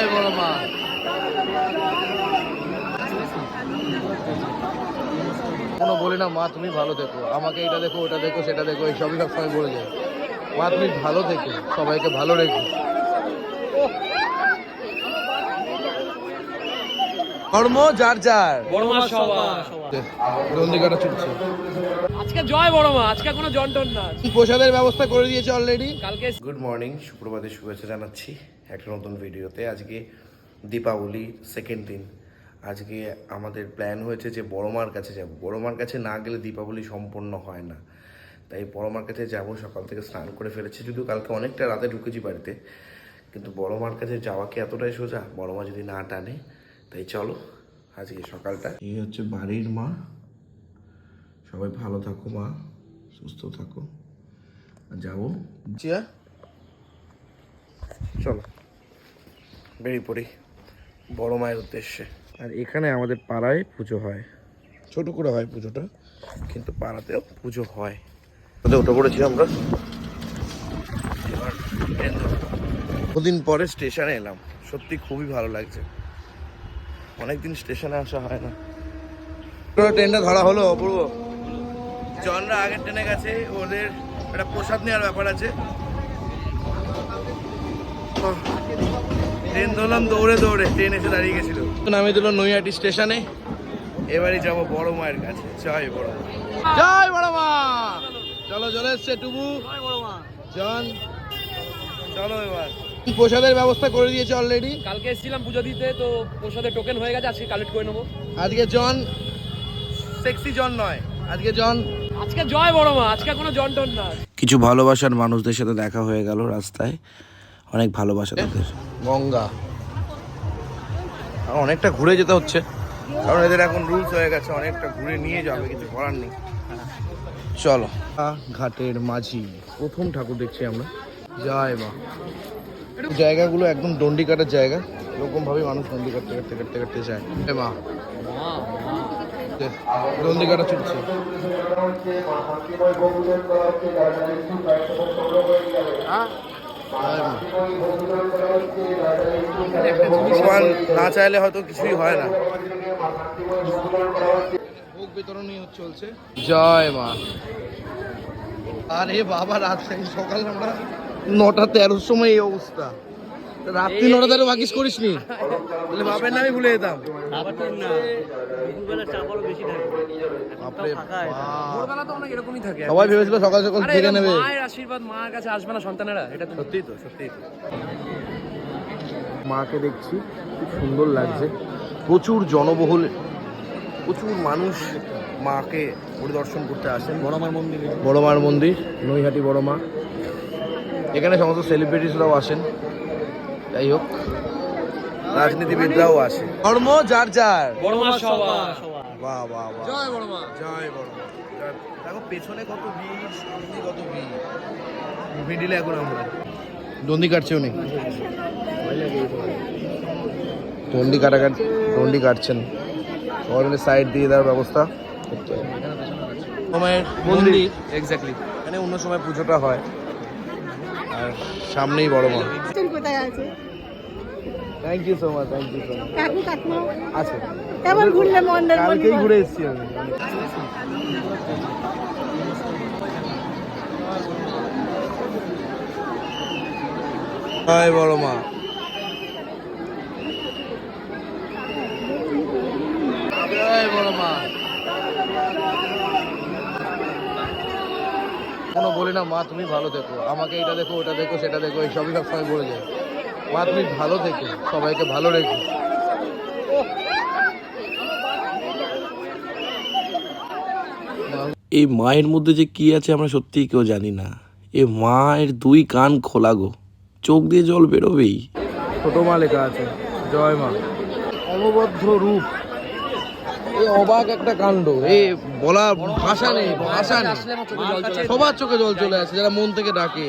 জয় বড় মা। কোনো বলি না, মা, তুমি ভালো থেকো আমাকে এটা দেখো, ওটা দেখো, সেটা দেখো এই সবই সবসময় বলে যায়। মা, তুমি ভালো থেকো সবাইকে ভালো রেখো। কর্ম যার যার। নন্দিকাটা ছুটছে আজকে জয় বড় মা আজকে কোনো জন্টন না। প্রসাদের ব্যবস্থা করে দিয়েছে অলরেডি কালকে গুড মর্নিং সুপ্রভাতের শুভেচ্ছা জানাচ্ছি একটা নতুন ভিডিওতে। আজকে দীপাবলি সেকেন্ড দিন। আজকে আমাদের প্ল্যান হয়েছে যে বড়মার কাছে যাব। বড়মার কাছে না গেলে দীপাবলি সম্পন্ন হয় না। তাই বড়মার কাছে যাব সকাল থেকে স্নান করে ফেলেছি যদিও কালকে অনেকটা রাতে ঢুকেছি বাড়িতে। কিন্তু বড়মার কাছে যাওয়া কি এতটাই সোজা? বড়মা যদি না টানে তাই চলো আজকে সকালটা। এই হচ্ছে বাড়ির মা। সবাই ভালো থাকো মা সুস্থ থাকো। যাব। চিয়া চলো বেরিয়ে পড়ি বড় মায়ের উদ্দেশ্যে। আর এখানে আমাদের পাড়ায় পুজো হয়। ছোট করে হয় পুজোটা কিন্তু পাড়াতেও পুজো হয়। ওদের উঠে পড়েছি আমরা? এবার কদিন পরে স্টেশনে এলাম। সত্যি খুবই ভালো লাগছে। অনেকদিন স্টেশনে আসা হয় না। ট্রেনটা ধরা হলো অপূর্ব। জনরা আগের ট্রেনে গেছে ওদের একটা প্রসাদ নেওয়ার ব্যাপার আছে। ট্রেন ধরলাম দৌড়ে দৌড়ে ট্রেন এসে দাঁড়িয়ে গেছিল। নামে দিল নৈহাটি স্টেশনে। এবারে যাব বড় মায়ের কাছে। জয় বড় মা। জয় বড় মা! চলো চলে এসছে টুবু। জন চলো এবার। প্রসাদের ব্যবস্থা করে দিয়েছে অলরেডি কালকে এসেছিলাম পুজো দিতে তো প্রসাদের টোকেন হয়ে গেছে আজকে কালেক্ট করে নেব। আজকে জন? সেক্সি জন নয়। আজকে জন? আজকে জয় বড় মা আজকে কোনো জন্টন না। কিছু ভালোবাসার মানুষদের সাথে দেখা হয়ে গেল রাস্তায়। অনেক ভালোবাসা তাদের। গঙ্গা। অনেকটা ঘুরে যেতে হচ্ছে। কারণ এদের এখন রুলস হয়ে গেছে অনেকটা ঘুরে নিয়ে যাবে কিছু করার নেই। চলো। ঘাটের মাঝি। প্রথম ঠাকুর দেখছি আমরা। জয় মা। জায়গাগুলো একদম দণ্ডি কাটার জায়গা। এরকম ভাবে মানুষ দণ্ডি কাটতে কাটতে কাটতে কাটতে যায়। মা। দণ্ডি কাটা মা। ভগবান না চাইলে হয়তো কিছুই হয় না। ভোগ বিতরণই চলছে। জয় মা। আরে বাবা, রাত থেকে সকাল আমরা নটা তেরোর সময় এই অবস্থা। রাত্রি নটা তেরো বাকিস করিস নি তাহলে বাপের নামই ভুলে যেতাম। সবাই ভেবেছিল সকাল সকাল থেকে নেবে। মায়ের আশীর্বাদ মার কাছে আসবে না সন্তানেরা এটা তো সত্যিই তো সত্যিই তো। মাকে দেখছি খুব সুন্দর লাগছে। প্রচুর জনবহুল প্রচুর মানুষ মাকে পরিদর্শন করতে আসেন। বড় মার মন্দির নৈহাটি বড় মা। এখানে সমস্ত সেলিব্রিটিসরাও আসেন। যাই হোক রাজনীতিবিদরাও আসে। ধর্ম যার যার। সবার বাহ বাহ বাহ। জয় বড় মা জয় বড় মা। জয়। দেখো পেছনে কত ভিড় সামনে কত ভিড়। মিডিলে এখন আমরা। দন্ডি কাটছেও নেই দন্ডি কাটা কাট দন্ডি কাটছেন। সবাই মিলে সাইড দিয়ে দেওয়ার ব্যবস্থা করতে হবে। সময়ের মন্দির এক্স্যাক্টলি এখানে অন্য সময় পুজোটা হয়। আর সামনেই বড় মা। কোথায় আছে thank you so much thank you so much কাকু আছে। কেমন ঘুরলে মন্দির কালকেই ঘুরে এসেছি আমি। বড় মা। বড় মা কোনো বলি না মা তুমি ভালো থেকো আমাকে এটা দেখো ওটা দেখো সেটা দেখো এই সবই সবসময় বলে যায়। মা তুমি ভালো থেকো সবাইকে ভালো রেখো। এই মায়ের মধ্যে যে কি আছে আমরা সত্যিই কেউ জানি না। এ মায়ের দুই কান খোলা গো চোখ দিয়ে জল বেরোবেই। ছোট মা লেখা আছে জয় মা। অনবদ্য রূপ। এ অবাক একটা কাণ্ড। এ বলা ভাষা নেই ভাষা নেই। সবার চোখে জল চলে আসে যারা মন থেকে ডাকে।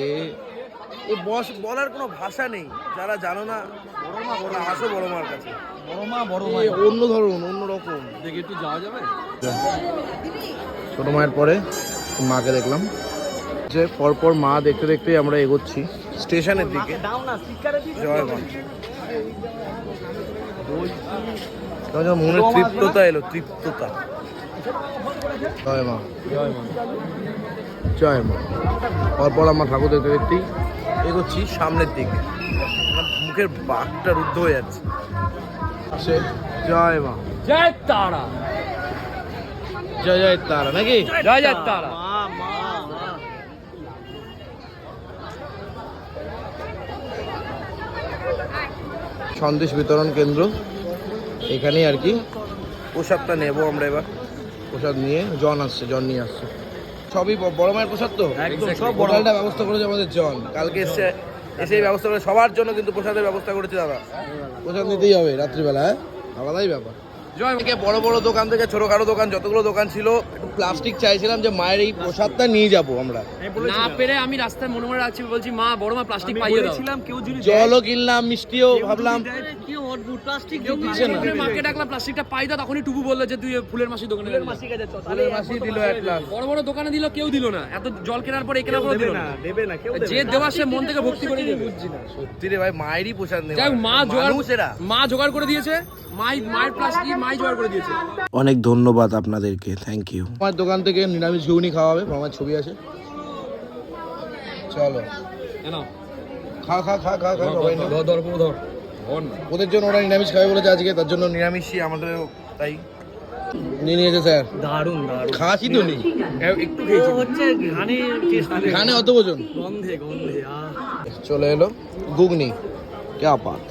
এই বস বলার কোনো ভাষা নেই যারা জানো না বড় মা বড় আসো বড় মার কাছে এ অন্য ধরন অন্য রকম। দেখি একটু যাওয়া যাবে? ছোট মায়ের পরে মাকে দেখলাম। যে পরপর মা দেখতে দেখতে আমরা এগোচ্ছি। স্টেশনের দিকে। জয় মনে তৃপ্ততা এলো তৃপ্ততা। জয় মা জয় মা জয় মা পরপর আমার ঠাকুর দেখতে দেখতেই এগোচ্ছি সামনের দিকে। আমার মুখের বাঘটা রুদ্ধ হয়ে যাচ্ছে। আসে জয় মা জয় তারা। জয় জয় তারা নাকি? জয় জয় তারা। সন্দেশ বিতরণ কেন্দ্র। এখানেই আর কি প্রসাদটা নেব আমরা এবার। প্রসাদ নিয়ে জন আসছে জন নিয়ে আসছে। সবই বড় মায়ের প্রসাদ তো? একদম সব বড়ালটা হোটেলটা ব্যবস্থা করেছে আমাদের জন। কালকে এসে এসে ব্যবস্থা করে সবার জন্য কিন্তু প্রসাদের ব্যবস্থা করেছে দাদা। প্রসাদ নিতেই হবে রাত্রিবেলা হ্যাঁ? আলাদাই ব্যাপার। থেকে বড় বড় দোকান থেকে ছোটখাটো দোকান যতগুলো দোকান ছিল প্লাস্টিক চাইছিলাম যে মায়ের এই প্রসাদটা নিয়ে যাব আমরা। না পেরে আমি রাস্তায় মনে মনে রাখছি বলছি মা বড় মা প্লাস্টিক পাইয়ে দাও। জলও কিনলাম মিষ্টিও ভাবলাম। কেউ দিচ্ছে না। ফুলের মাকে ডাকলাম প্লাস্টিকটা পাই দাও। তখনই টুকু বলল যে তুই ফুলের মাসি দোকানে ফুলের মাসি ফুলের মাসি দিল এক গ্লাস বড় বড় দোকানে দিল কেউ দিল না। এত জল কেনার পরে পরে দিল না যে দেওয়া সে মন থেকে ভক্তি করে দেবে। সত্যি রে ভাই মায়েরই প্রসাদ নেই মা জোগাড় মা জোগাড় করে দিয়েছে। মাই মায়ের প্লাস্টিক মাই জোগাড় করে দিয়েছে। অনেক ধন্যবাদ আপনাদেরকে থ্যাংক ইউ আমার দোকান থেকে নিরামিষ ঘুগনি খাওয়া হবে আমার ছবি আছে। চলো। খা খা খা খা খা সবাই ধর ধর ধর ওদের জন্য ওরা নিরামিষ খাবে বলেছে আজকে তার জন্য নিরামিষ নিরামিষই আমাদের তাই। নিয়ে নিয়েছে স্যার। দারুণ দারুণ। খাসি তো নেই। একটু খেয়েছি হচ্ছে ঘানি টেস্ট। খানে অত বোঝন গন্ধে গন্ধে চলে এলো। ঘুগনি কে বাত।